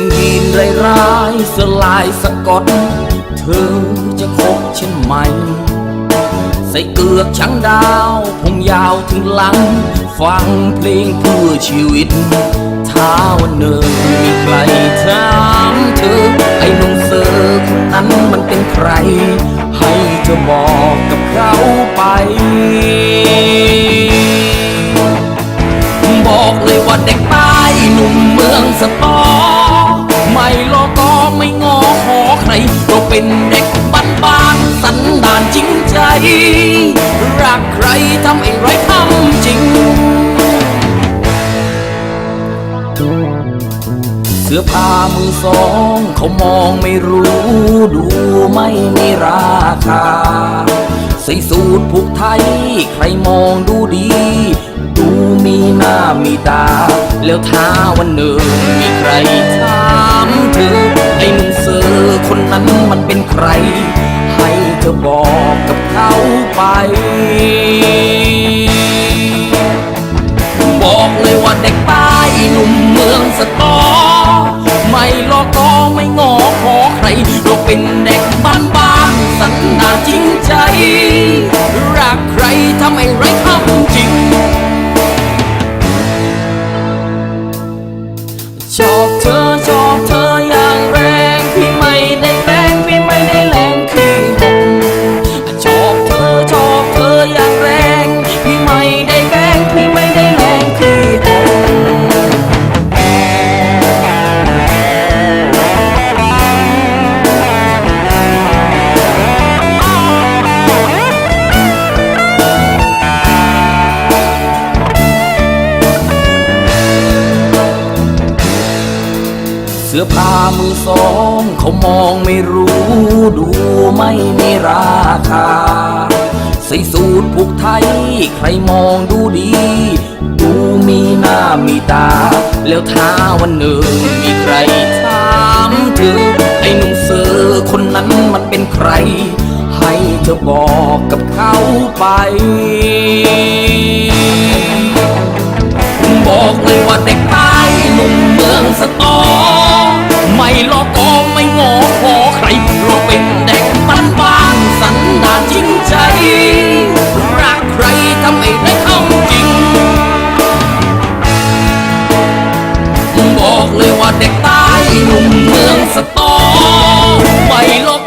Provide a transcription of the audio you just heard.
งยีนไรร้ายๆสลายสะกด เธอจะคบฉันไหม ใส่เกือกช้างดาวผมยาวถึงหลัง ฟังเพลงเพื่อชีวิต ถ้าวันหนึ่งมีใครถามเธอ ไอ้นุ่มเซอคนนั้นมันเป็นใคร ให้เธอบอกกับเขาไปบอกเลยว่าเด็กใต้หนุ่มเมืองสตอไม่รอก็ ไม่งอขอใครเราเป็นเด็กบ้านบ้านสันดานจริงใจ รักใครทำไอ้ไรทำจริง เสื้อผ้ามือสอง เขามองไม่รู้ ดูไม่มีราคาใส่สูตรผูกไทย ใครมองดูดี ดูมีหน้ามีตา แล้วถ้าวันหนึ่งมีใครถามเธอ ไอ้หนุ่มเซอร์คนนั้นมันเป็นใคร ให้เธอบอกกับเขาไป บอกเลยว่าเด็กใต้หนุ่มเมืองสตอ ไม่รอกก็ไม่งอขอใครเราเป็นเด็กบ้านบ้านๆสันดาจริงใจ รักใครทำไมไร สื้อผ้ามือสองเขามองไม่รู้ดูไม่มีราคา ใส่สูตรผูกไทย ใครมองดูดี ดูมีหน้ามีตา แล้วถ้าวันหนึ่งมีใครถามเธอไอ้หนุ่มเซอคนนั้นมันเป็นใคร ให้เธอบอกกับเขาไปบอกเลยว่าเด็ก บอกเลยว่าเด็กใต้หนุ่มเมืองสตอไม่ลบ